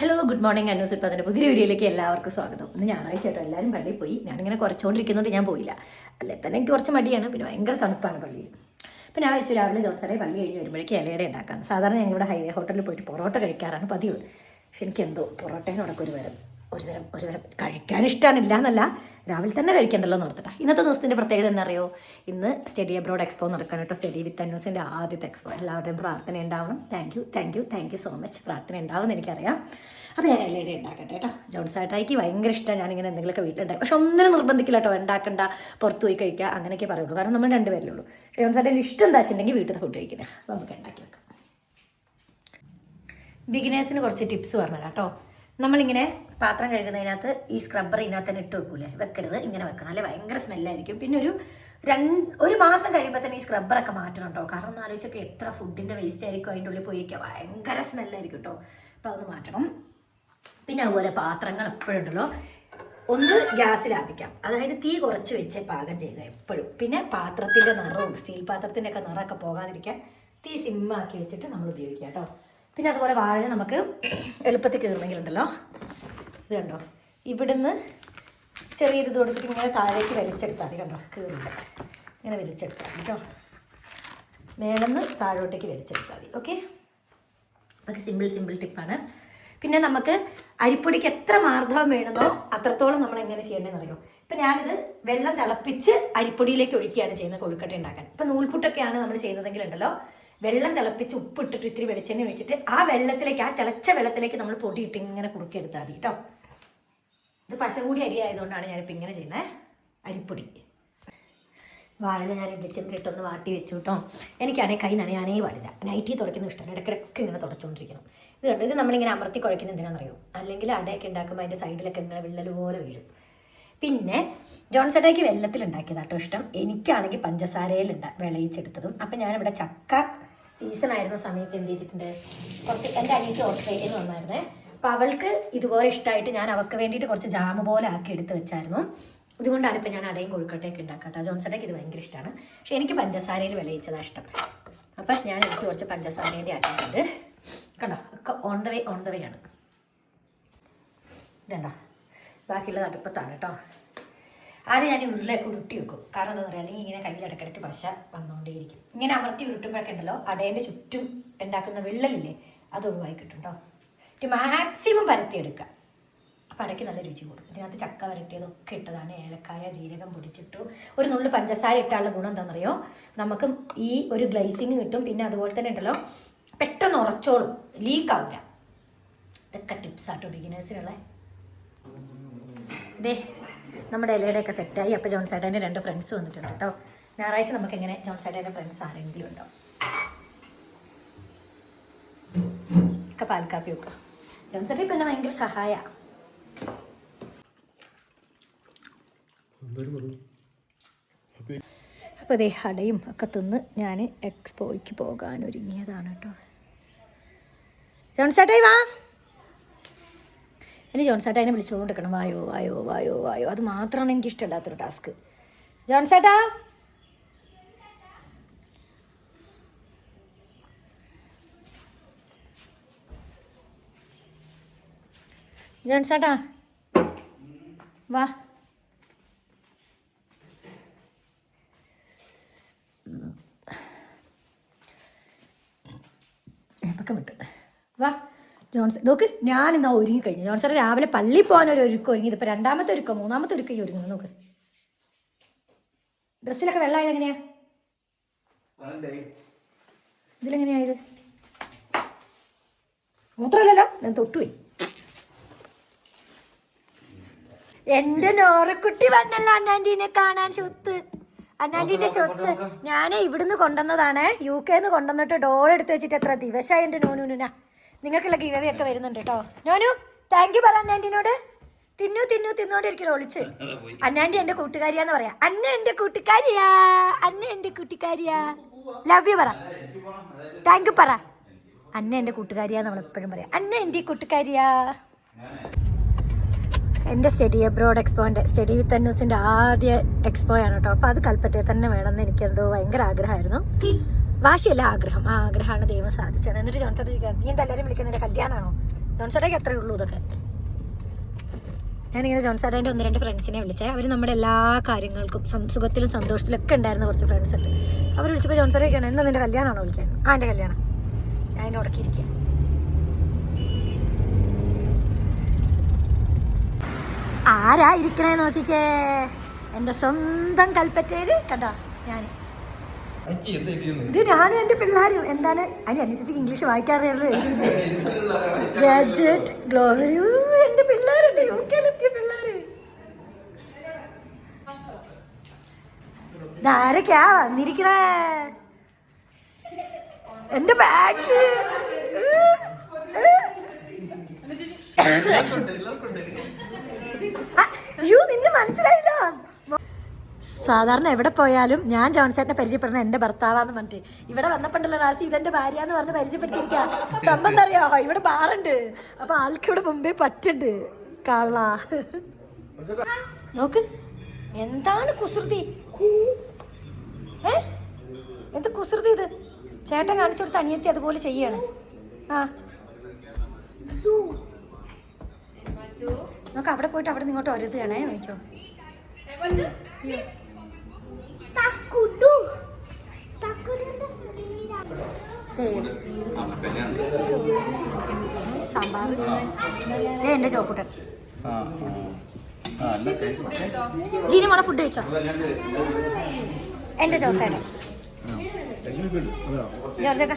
Hello good morning അന്നൂസ് ഇപ്പോൾ അതിന്റെ പുതിയ വീഡിയോയിലേക്ക് എല്ലാവർക്കും സ്വാഗതം. ഇന്ന് ഞായറാഴ്ച ആയിട്ട് എല്ലാവരും പള്ളിയിൽ പോയി. ഞാനിങ്ങനെ കുറച്ചുകൊണ്ടിരിക്കുന്നതുകൊണ്ട് ഞാൻ പോയില്ല. അല്ലെ തന്നെ എനിക്ക് കുറച്ച് മടിയാണ്. പിന്നെ ഭയങ്കര തണുപ്പാണ് പള്ളിയിൽ. പിന്നെ ഞാൻ വെച്ചു രാവിലെ ജോൺസറെ പള്ളി കഴിഞ്ഞ് വരുമ്പോഴേക്കും ഇലയുടെ ഉണ്ടാക്കാം സാധാരണ ഞങ്ങളിവിടെ ഹൈവേ ഹോട്ടലിൽ പോയിട്ട് പൊറോട്ട കഴിക്കാറാണ് പതിവ്. പക്ഷെ എനിക്ക് എന്തോ പൊറോട്ടേനോടൊക്കെ ഒരു തരം ഒരു തരം ഒരു തരം കഴിക്കാൻ ഇഷ്ടമാണില്ല എന്നല്ല രാവിലെ തന്നെ കഴിക്കണ്ടല്ലോ എന്ന് ഓർത്തിട്ടാ. ഇന്നത്തെ ദിവസത്തിന്റെ പ്രത്യേകത എന്ന് അറിയോ? ഇന്ന് സ്റ്റഡി അബ്രോഡ് എക്സ്പോ നടക്കാൻ കേട്ടോ. സ്റ്റഡി വിത്ത് അന്യൂസിന്റെ ആദ്യത്തെ എക്സ്പോ എല്ലാവരുടെയും പ്രാർത്ഥന ഉണ്ടാവണം. Thank you thank you thank you so much പ്രാർത്ഥന ഉണ്ടാവുമെന്ന് എനിക്കറിയാം. അപ്പോൾ ഞാൻ എല്ലാം ഉണ്ടാക്കട്ടെ കേട്ടോ. ജോൺസ് ഏട്ടായിക്ക് ഭയങ്കര ഇഷ്ടമാണ് ഞാനിങ്ങനെ എന്തെങ്കിലുമൊക്കെ വീട്ടിലുണ്ടായി പക്ഷെ ഒന്നിനും നിർബന്ധിക്കില്ല കേട്ടോ. ഉണ്ടാക്കണ്ട പുറത്ത് പോയി കഴിക്കുക അങ്ങനെയൊക്കെ പറയുള്ളൂ. കാരണം നമ്മൾ രണ്ടുപേരല്ലേ ഉള്ളൂ. പക്ഷേ ജോൺസ് ഏട്ടന്റെ ഇഷ്ടം എന്താ വെച്ചിട്ടുണ്ടെങ്കിൽ വീട്ടിൽ ഫുഡ് കഴിക്കുന്നത്. നമുക്ക് ഉണ്ടാക്കി വെക്കാം. ബിഗിനേഴ്സിന് കുറച്ച് ടിപ്സ് പറഞ്ഞു കേട്ടോ. നമ്മളിങ്ങനെ പാത്രം കഴുകുന്നതിനകത്ത് ഈ സ്ക്രബ്ബർ ഇതിനകത്ത് തന്നെ ഇട്ട് വെക്കൂലേ? വെക്കരുത്. ഇങ്ങനെ വെക്കണം. അല്ലെ? ഭയങ്കര സ്മെല്ലായിരിക്കും പിന്നെ ഒരു രണ്ട് ഒരു മാസം കഴിയുമ്പോൾ തന്നെ ഈ സ്ക്രബ്ബറൊക്കെ മാറ്റണം കേട്ടോ കാരണം ഒന്ന് ആലോചിച്ചൊക്കെ എത്ര ഫുഡിന്റെ വേസ്റ്റ് ആയിരിക്കും അതിന്റെ ഉള്ളിൽ പോയി വയ്ക്കുക ഭയങ്കര സ്മെല്ലായിരിക്കും കേട്ടോ അപ്പോൾ അതൊന്ന് മാറ്റണം. പിന്നെ അതുപോലെ പാത്രങ്ങൾ എപ്പോഴും ഉണ്ടല്ലോ ഒന്ന് ഗ്യാസിൽ ആപ്പിക്കാം അതായത് തീ കുറച്ച് വെച്ച് പാകം ചെയ്യുക എപ്പോഴും. പിന്നെ പാത്രത്തിന്റെ നിറവും സ്റ്റീൽ പാത്രത്തിന്റെ ഒക്കെ നിറമൊക്കെ പോകാതിരിക്കാൻ തീ സിമ്മാക്കി വെച്ചിട്ട് നമ്മൾ ഉപയോഗിക്കുക കേട്ടോ പിന്നെ അതുപോലെ വാഴ നമുക്ക് എളുപ്പത്തിൽ കീറണമെങ്കിലുണ്ടല്ലോ. ഇത് കണ്ടോ? ഇവിടുന്ന് ചെറിയൊരു ഇത് കൊടുത്തിട്ട് ഇങ്ങനെ താഴേക്ക് വലിച്ചെടുത്താൽ മതി കണ്ടോ? കീറില്ല ഇങ്ങനെ വലിച്ചെടുത്താൽ കേട്ടോ. മേലെന്ന് താഴോട്ടേക്ക് വലിച്ചെടുത്താൽ മതി. ഓക്കെ? അതൊക്കെ സിമ്പിൾ സിമ്പിൾ ടിപ്പാണ് പിന്നെ നമുക്ക് അരിപ്പൊടിക്ക് എത്ര മാർദ്ദവം വേണമെന്നോ അത്രത്തോളം നമ്മൾ എങ്ങനെ ചെയ്യേണ്ടതെന്ന് അറിയോ ഇപ്പം ഞാനിത് വെള്ളം തിളപ്പിച്ച് അരിപ്പൊടിയിലേക്ക് ഒഴിക്കുകയാണ് ചെയ്യുന്നത് കൊഴുക്കട്ട ഉണ്ടാക്കാൻ. ഇപ്പം നൂൽപുട്ടൊക്കെയാണ് നമ്മൾ ചെയ്യുന്നതെങ്കിൽ ഉണ്ടല്ലോ വെള്ളം തിളപ്പിച്ച് ഉപ്പിട്ടിട്ട് ഇത്തിരി വെളിച്ചെണ്ണ ഒഴിച്ചിട്ട് ആ വെള്ളത്തിലേക്ക് ആ തിളച്ച വെള്ളത്തിലേക്ക് നമ്മൾ പൊടി ഇട്ട് ഇങ്ങനെ കുറുക്കിയെടുത്താൽ മതി കേട്ടോ. ഇത് പശകൂടി അരി ആയതുകൊണ്ടാണ് ഞാനിപ്പോൾ ഇങ്ങനെ ചെയ്യുന്നത് അരിപ്പൊടി. വാഴല ഞാൻ ഇടിച്ചെന്ന് ഇട്ടൊന്ന് വാട്ടി വെച്ചു കേട്ടോ. എനിക്കാണെങ്കിൽ കൈ നനയാനേ പാടില്ല. നൈറ്റി തുടയ്ക്കുന്ന ഇഷ്ടമാണ് ഇടയ്ക്കിടയ്ക്ക് ഇങ്ങനെ തുടച്ചുകൊണ്ടിരിക്കണം. ഇത് കണ്ടോ? ഇത് നമ്മളിങ്ങനെ അമർത്തി കുഴക്കുന്ന എന്തിനാണെന്നറിയോ? അല്ലെങ്കിൽ അടയൊക്കെ ഉണ്ടാക്കുമ്പോൾ അതിന്റെ സൈഡിലൊക്കെ ഇങ്ങനെ വിള്ളൽ പോലെ വീഴും. പിന്നെ ജോൺസഡയ്ക്ക് വെള്ളത്തിൽ ഉണ്ടാക്കിയതാട്ടോ ഇഷ്ടം. എനിക്കാണെങ്കിൽ പഞ്ചസാരയിൽ ഉണ്ടാ വിളയിച്ചെടുത്തതും. അപ്പം ഞാനിവിടെ ചക്ക സീസൺ ആയിരുന്ന സമയത്ത് എന്ത് ചെയ്തിട്ടുണ്ട്? കുറച്ച് എന്റെ അനിയത്തി ഓസ്ട്രേലിയയിൽ നിന്ന് വന്നായിരുന്നേ. അപ്പോൾ അവൾക്ക് ഇതുപോലെ ഇഷ്ടമായിട്ട് ഞാൻ അവൾക്ക് വേണ്ടിയിട്ട് കുറച്ച് ജാമ് പോലെ ആക്കി എടുത്ത് വെച്ചായിരുന്നു. ഇതുകൊണ്ടാണ് ഇപ്പോൾ ഞാൻ അടയും കൊഴുക്കട്ടയൊക്കെ ഉണ്ടാക്കട്ടെ ജോൺസഡയ്ക്ക് ഇത് ഭയങ്കര ഇഷ്ടമാണ് പക്ഷേ എനിക്ക് പഞ്ചസാരയിൽ വിളയിച്ചതാണ് ഇഷ്ടം. അപ്പം ഞാൻ എനിക്ക് കുറച്ച് പഞ്ചസാരേന്റെ ആക്കിയിട്ടുണ്ട്. കണ്ടോ? ഒക്കെ on the way on the way ആണ്. ഇതണ്ടോ? ബാക്കിയുള്ളത് അടുപ്പത്താണ് കേട്ടോ. ആദ്യം ഞാൻ ഉരുളയൊക്കെ ഉരുട്ടി വെക്കും. കാരണം എന്താ പറയുക അല്ലെങ്കിൽ ഇങ്ങനെ കയ്യിൽ ഇടയ്ക്കിടയ്ക്ക് പശ വന്നുകൊണ്ടേയിരിക്കും ഇങ്ങനെ അമർത്തി ഉരുട്ടുമ്പോഴൊക്കെ ഉണ്ടല്ലോ അടേന്റെ ചുറ്റും ഉണ്ടാക്കുന്ന വിള്ളലില്ലേ അത് ഒഴിവായി കിട്ടും കേട്ടോ മാക്സിമം പരത്തിയെടുക്കുക. അപ്പം അടയ്ക്ക് നല്ല രുചി കൂടും. ഇതിനകത്ത് ചക്ക വരട്ടിയതൊക്കെ ഇട്ടതാണ്. ഏലക്കായ ജീരകം പൊടിച്ചിട്ടു. ഒരു നുള്ളു പഞ്ചസാര ഇട്ടാലുള്ള ഗുണം എന്താണെന്നറിയോ നമുക്ക് ഈ ഒരു ഗ്ലൈസിങ് കിട്ടും. പിന്നെ അതുപോലെ തന്നെ ഉണ്ടല്ലോ പെട്ടെന്ന് ഉറച്ചോളും. ലീക്ക് ആവില്ല ഇതൊക്കെ ടിപ്സ് ആട്ടോ ബിഗിനേഴ്സിനുള്ള ദേ നമ്മുടെ ഇലയുടെയൊക്കെ സെറ്റായി അപ്പോൾ ജോൺ സൈഡന്റെ രണ്ട് ഫ്രണ്ട്സ് വന്നിട്ടുണ്ട് കേട്ടോ. ഞായറാഴ്ച നമുക്ക് എങ്ങനെ ജോൺ സൈഡന്റെ ഫ്രണ്ട്സ് ആരെങ്കിലും ഉണ്ടോ? ഒക്കെ പാൽക്കാപ്പി വെക്കുക. ജോൺ സൈഡ് പിന്നെ ഭയങ്കര സഹായമാണ് അപ്പോൾ അതേ അടയും ഒക്കെ തിന്ന് ഞാൻ എക്സ്പോയ്ക്ക് പോകാൻ ഒരുങ്ങിയതാണ് കേട്ടോ. ജോൺസേട്ടായി വാ. ഇനി വിളിച്ചുകൊണ്ട് നിൽക്കണം വായോ വായോ വായോ വായോ. അത് മാത്രമാണ് എനിക്ക് ഇഷ്ടമില്ലാത്തൊരു ടാസ്ക്. ജോൺസേട്ടാ ജോൺസേട്ടാ വാ പക്കം വിട്ട് വാ ജോൺസ് നോക്ക് ഞാൻ ഇന്നാ ഒരുങ്ങി കഴിഞ്ഞു. ജോൺസൺ രാവിലെ പള്ളിയിൽ പോകാൻ ഒരു ഒരുക്കം ഒരുങ്ങി. ഇതിപ്പോൾ രണ്ടാമത്തെ ഒരുക്കം മൂന്നാമത്തെ ഒരുക്കം ഈ ഒരുങ്ങുന്നു. നോക്ക്. ഡ്രസ്സിലൊക്കെ വെള്ളമായത് എങ്ങനെയാ? ഇതിലെങ്ങനെയായത് മൂത്രമല്ലല്ലോ? ഞാൻ തൊട്ടുപോയി. എന്റെ നോറക്കുട്ടി വന്നല്ലോ അന്നാന്റീനെ കാണാൻ സ്വത്ത്. അന്നാന്റീന്റെ സ്വത്ത്. ഞാൻ ഇവിടുന്ന് കൊണ്ടുവന്നതാണ് യു കെന്ന് കൊണ്ടുവന്നിട്ട് ഡോൾ എടുത്ത് വെച്ചിട്ട് എത്ര ദിവസമായി എന്റെ നോനുന നിങ്ങൾക്കുള്ള ഗിവവയൊക്കെ വരുന്നുണ്ട് കേട്ടോ. നോനു താങ്ക് യു പറ അന്നാന്റിനോട്. തിന്നു തിന്നു തിന്നോണ്ടിരിക്കലോ ഒളിച്ച്. അന്നാന്റി എന്റെ കൂട്ടുകാരിയാന്ന് പറയാം. അന്ന എന്റെ കൂട്ടുകാരിയാ അന്ന എന്റെ കൂട്ടുകാരിയാ. ലവ് യു പറ. താങ്ക് യു പറ. അന്ന എന്റെ കൂട്ടുകാരിയാന്ന് നമ്മൾ എപ്പോഴും പറയാം. അന്ന എന്റെ കൂട്ടുകാരിയാ. എന്റെ സ്റ്റഡി എബ്രോഡ് എക്സ്പോന്റെ സ്റ്റഡി വിത്ത് അന്നൂസിന്റെ ആദ്യ എക്സ്പോ ആണ് കേട്ടോ. അപ്പോൾ അത് കൽപ്പറ്റയിൽ തന്നെ വേണമെന്ന് എനിക്കെന്തോ ഭയങ്കര ആഗ്രഹമായിരുന്നു. വാശിയല്ല ആഗ്രഹം. ആ ആഗ്രഹമാണ് ദൈവം സാധിച്ചത്. എന്നിട്ട് ജോൺസൺ ചോദിക്കുക നീ എന്താ എല്ലാവരും വിളിക്കുന്നത് കല്യാണമാണോ ജോൺസേട്ടയ്ക്ക് അത്രേ ഉള്ളൂ ഇതൊക്കെ. ഞാനിങ്ങനെ ജോൺസേട്ടന്റെ ഒന്ന് രണ്ട് ഫ്രണ്ട്സിനെ വിളിച്ചേ. അവർ നമ്മുടെ എല്ലാ കാര്യങ്ങൾക്കും സുഖത്തിലും സന്തോഷത്തിലും ഒക്കെ ഉണ്ടായിരുന്ന കുറച്ച് ഫ്രണ്ട്സ് ഉണ്ട്. അവർ വിളിച്ചപ്പോൾ ജോൺസേട്ടൊക്കെയാണ് എന്നാ നിന്റെ കല്യാണമാണോ വിളിക്കാൻ? ആ എന്റെ കല്യാണം. ഞാൻ എന്നെ ഉടക്കിയിരിക്കുക ആരാ ഇരിക്കണേ നോക്കിക്കേ? എന്റെ സ്വന്തം കൽപ്പറ്റയിൽ കണ്ടോ? ഞാൻ ഇത് ഞാനും എന്റെ പിള്ളേരും. എന്താണ്? അതിന് അനുസരിച്ച് ഇംഗ്ലീഷ് വായിക്കാറിയല്ലോ എന്റെ പിള്ളേരുണ്ട്. യു കെയിലെത്തിയ പിള്ളേര് ഇതാരൊക്കെയാ വന്നിരിക്കണേ. എന്റെ ബാഗ് യു നിന്ന് മനസ്സിലായില്ല. സാധാരണ എവിടെ പോയാലും ഞാൻ ജോൺസേട്ടനെ പരിചയപ്പെടുന്ന എന്റെ ഭർത്താവാന്ന് പറഞ്ഞിട്ട്. ഇവിടെ വന്നപ്പോണ്ടല്ലോ റാസി ഇതെന്റെ ഭാര്യ എന്ന് പറഞ്ഞ് പരിചയപ്പെടുത്തിയിരിക്കുക സംഭവം എന്താ അറിയോ? ഇവിടെ ബാറുണ്ട്. അപ്പൊ ആൾക്ക് ഇവിടെ മുമ്പേ പറ്റുണ്ട്. കള്ള. നോക്ക്. എന്താണ് കുസൃതി? ഏ? എന്ത് കുസൃതി ഇത്? ചേട്ടൻ കാണിച്ചു കൊടുത്ത അനിയത്തി അതുപോലെ ചെയ്യാണ്. ആ. നോക്ക് അവിടെ പോയിട്ട് അവിടെ നിങ്ങോട്ട് ഒരുതുകയാണേ നോക്കിയോ Takudu. Takudu ദേ, ചോറ്, സാമ്പാർ ജീനി ഫുഡ് കഴിച്ചോ? എന്റെ ജോസേട്ടൻ ജോർജേട്ടാ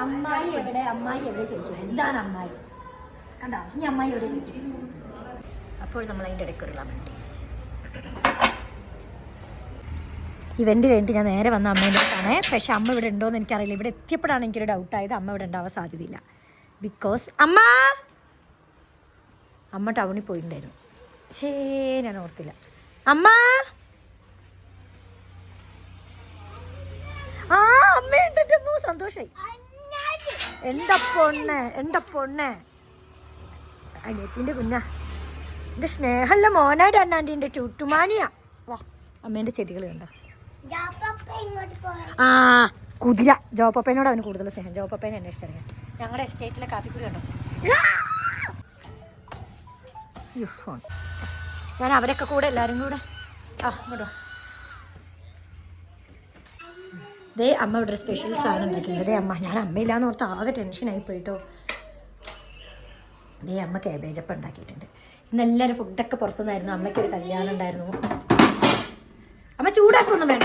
അമ്മായി എവിടെ? അമ്മായി എവിടെ ചോദിക്കും? എന്താണ് അമ്മായി? കണ്ടോ? ഇനി അമ്മായി എവിടെ ചോദിക്കും അപ്പോൾ നമ്മൾ അതിന്റെ ഇടയ്ക്ക് ഒരു ലെമൺ ടീ ഇവന്റ് കഴിഞ്ഞിട്ട് ഞാൻ നേരെ വന്ന അമ്മേന്റെ അടുത്താണ്. പക്ഷെ അമ്മ ഇവിടെ ഉണ്ടോയെന്ന് എനിക്കറിയില്ല. ഇവിടെ എത്തിയപ്പോഴാണ് എനിക്കൊരു ഡൗട്ടായത് അമ്മ ഇവിടെ ഉണ്ടാവാൻ സാധ്യതയില്ല. ബിക്കോസ് അമ്മ! അമ്മ ടൗണിൽ പോയിട്ടുണ്ടായിരുന്നു. ശേ ഞാൻ ഓർത്തില്ല. അമ്മ! ആ അമ്മ അമ്മ. സന്തോഷായി. എന്റെ പൊണ്ണെ എന്റെ പൊണ്ണെ അനിയത്തിന്റെ കുഞ്ഞ. എന്റെ സ്നേഹമുള്ള മോനായിട്ട് അണ്ണാന്റെ ചുട്ടുമാനിയാ. വാ അമ്മേന്റെ ചെടികൾ കണ്ടോ? ആ കുതിര. ജോപ്പപ്പേനോട് അവന് കൂടുതൽ സ്നേഹം. ജോപ്പപ്പേനെ അന്വേഷിച്ചറിയാം. ഞങ്ങളുടെ എസ്റ്റേറ്റിലെ കാപ്പിക്കുടി കണ്ടോ? ഫോൺ. ഞാൻ അവരൊക്കെ കൂടെ എല്ലാവരും കൂടെ. ആ ഇങ്ങോട്ടോ ദേ അമ്മ ഇവിടെ സ്പെഷ്യൽ സാധനം ഉണ്ടാക്കിയിട്ടുണ്ട്. ദേ അമ്മ ഞാൻ അമ്മയില്ലാന്ന് ഓർത്ത് ആകെ ടെൻഷനായി പോയിട്ടോ ദേ അമ്മ കേബേജപ്പം ഉണ്ടാക്കിയിട്ടുണ്ട്. ഇന്ന് എല്ലാവരും ഫുഡൊക്കെ പുറത്തുനിന്നായിരുന്നു. അമ്മയ്ക്കൊരു കല്യാണം ഉണ്ടായിരുന്നു. അമ്മ ചൂടാക്കൊന്നും വേണ്ട.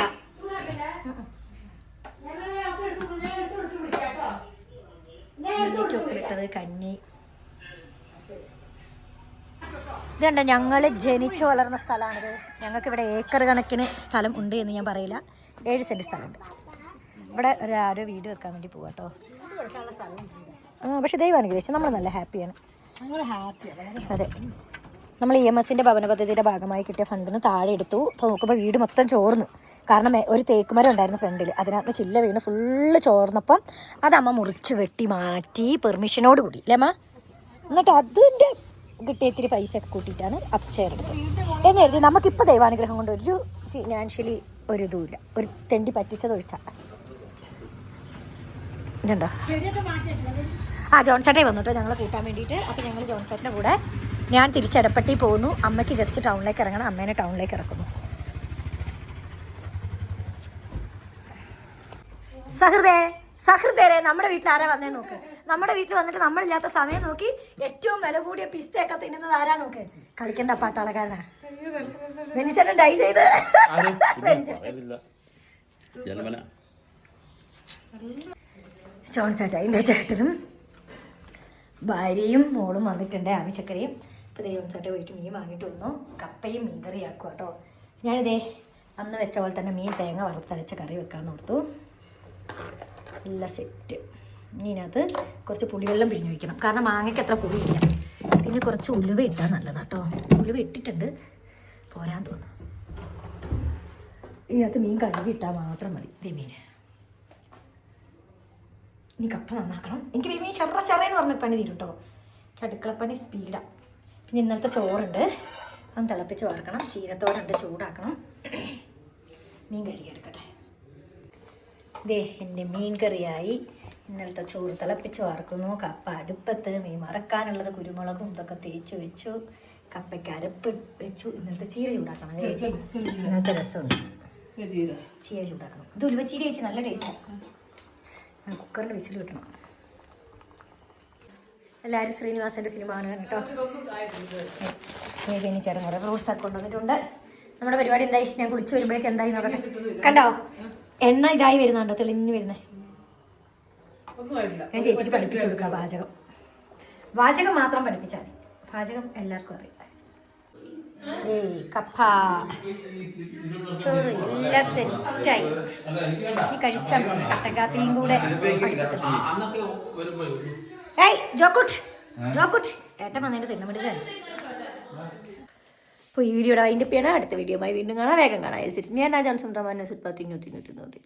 ഇട്ടത് കഞ്ഞി. ഇതുണ്ട് ഞങ്ങൾ ജനിച്ചു വളർന്ന സ്ഥലമാണിത്. ഞങ്ങൾക്ക് ഇവിടെ ഏക്കർ കണക്കിന് സ്ഥലം ഉണ്ട് എന്ന് ഞാൻ പറയില്ല. ഏഴ് സെന്റ് സ്ഥലമുണ്ട്. ഇവിടെ ഒരു ആരോ വീട് വെക്കാൻ വേണ്ടി പോവാട്ടോ പക്ഷെ ദൈവം അനുഗ്രഹിച്ചു. നമ്മൾ നല്ല ഹാപ്പിയാണ് അതെ. നമ്മൾ ഇ എം എസിന്റെ ഭവന പദ്ധതിയുടെ ഭാഗമായി കിട്ടിയ ഫണ്ടിൽ നിന്ന് താഴെ എടുത്തു. അപ്പോൾ നോക്കുമ്പോൾ വീട് മൊത്തം ചോർന്നു. കാരണം ഒരു തേക്ക് മരം ഉണ്ടായിരുന്നു ഫ്രണ്ടിൽ അതിനകത്ത് ചില്ല വീണ് ഫുള്ള് ചോർന്നപ്പം അത് അമ്മ മുറിച്ച് വെട്ടി മാറ്റി പെർമിഷനോട് കൂടി. അല്ലേ അമ്മ? എന്നിട്ട് അതിന്റെ കിട്ടിയ ഇത്തിരി പൈസ ഒക്കെ കൂട്ടിയിട്ടാണ് അപ്സ്റ്റെയർ എടുത്തത്. എന്ന് നമുക്കിപ്പോൾ ദൈവാനുഗ്രഹം കൊണ്ട് ഒരു ഫിനാൻഷ്യലി ഒരു ഇതുമില്ല ഒരു തെണ്ടി പറ്റിച്ചതൊഴിച്ചാൽ ഇതുണ്ടോ? ആ ജോൺസേട്ടേ വന്നു കേട്ടോ. ഞങ്ങളെ കൂട്ടാൻ വേണ്ടിയിട്ട്. അപ്പോൾ ഞങ്ങൾ ജോൺ ചേട്ടന്റെ കൂടെ ഞാൻ തിരിച്ചെടപ്പട്ടി പോകുന്നു. അമ്മയ്ക്ക് ജസ്റ്റ് ടൗണിലേക്ക് ഇറങ്ങണം. അമ്മേനെ ടൗണിലേക്ക് ഇറക്കുന്നു. സഹൃദേ സഹൃദയരെ നമ്മുടെ വീട്ടിൽ ആരാ വന്നേ നോക്ക്. നമ്മുടെ വീട്ടിൽ വന്നിട്ട് നമ്മളില്ലാത്ത സമയം നോക്കി ഏറ്റവും വില കൂടിയ പിസ്തയൊക്കെ തിന്നുന്നത് ആരാ നോക്ക്. കളിക്കണ്ട പാട്ടാളക്കാരനാ. വെനിച്ചേട്ടൻ ഡൈ ചെയ്ത്. വെനിച്ചേട്ടൻ ചേട്ടാ എന്റെ ചേട്ടനും ഭാര്യയും മോളും വന്നിട്ടുണ്ട് ആമിച്ചക്കരയും ഇപ്പോൾ ദൈവം ചേട്ടൻ പോയിട്ട് മീൻ വാങ്ങിയിട്ട് വന്നു. കപ്പയും മീൻ കറി ആക്കും കേട്ടോ ഞാനിതേ അന്ന് വെച്ച പോലെ തന്നെ മീൻ തേങ്ങ വറുത്തരച്ച കറി വെക്കാമെന്ന് ഓർത്തു. നല്ല സെറ്റ്. ഇതിനകത്ത് കുറച്ച് പുളിവെള്ളം പിഴിഞ്ഞ് വയ്ക്കണം കാരണം മാങ്ങയ്ക്ക് അത്ര പുളിയില്ല. പിന്നെ കുറച്ച് ഉലുവ ഇട്ടാൽ നല്ലതാട്ടോ ഉലുവ ഇട്ടിട്ടുണ്ട്. പോരാൻ തോന്നുന്നു. ഇതിനകത്ത് മീൻ കഴുകി ഇട്ടാൽ മാത്രം മതി. മീൻ ഇനി കപ്പ നന്നാക്കണം. എനിക്ക് മീൻ ചെറ ചെറയെന്ന് പറഞ്ഞ പണി തീരും കേട്ടോ എനിക്ക് അടുക്കളപ്പണി സ്പീഡാണ് പിന്നെ ഇന്നലത്തെ ചോറുണ്ട്. അത് തിളപ്പിച്ച് വറക്കണം. ചീരത്തോടുണ്ട് ചൂടാക്കണം. മീൻ കഴുകിയെടുക്കട്ടെ. ദേ എന്റെ മീൻ കറിയായി. ഇന്നലത്തെ ചോറ് തിളപ്പിച്ച് വറക്കുന്നു. കപ്പ അടുപ്പത്ത്. മീൻ മറക്കാനുള്ളത് കുരുമുളകും ഇതൊക്കെ തേച്ച് വെച്ചു. കപ്പയ്ക്ക് അരപ്പ് വെച്ചു. ഇന്നലത്തെ ചീര ചൂടാക്കണം ഇന്നലത്തെ രസമുണ്ട്. ചീര. ചൂടാക്കണം. ഇത് ഉലുവ ചീര ചേച്ചി നല്ല ടേസ്റ്റാണ് കുക്കറിൽ വിസിൽ കിട്ടണം. എല്ലാവരും ശ്രീനിവാസന്റെ സിനിമ കാണുക കേട്ടോ. ഇനി ചേട്ടൻ കുറേ ഫ്രൂട്ട്സ് ഒക്കെ കൊണ്ടുവന്നിട്ടുണ്ട്. നമ്മുടെ പരിപാടി എന്തായി? ഞാൻ കുളിച്ച് വരുമ്പോഴേക്ക് എന്തായി നോക്കട്ടെ? കണ്ടോ? എണ്ണ ഇതായി വരുന്നുണ്ടോ? തെളിഞ്ഞു വരുന്നേ. ഞാൻ ചേച്ചിക്ക് പഠിപ്പിച്ചു കൊടുക്കാം പാചകം പാചകം മാത്രം പഠിപ്പിച്ചാൽ മതി. പാചകം എല്ലാവർക്കും അറിയാം. കപ്പ ചോറ് എല്ലാം സെറ്റായി ഈ കഴിച്ചാൽ മതി. കട്ടൻ കാപ്പിയും കൂടെ ഏയ് ജോക്കുട്ട് ജോക്കുട്ട്. ഏട്ടൻ വന്നതിന്റെ തിന്നമെടുക്കാൻ അപ്പോൾ ഈ വീഡിയോയുടെ അതിന്റെ അടുത്ത വീഡിയോയുമായി വീണ്ടും കാണാം. വേഗം കാണാം. ഞാൻ ജോൺസൺ നൂറ്റി നൂറ്റി നൂറ്റി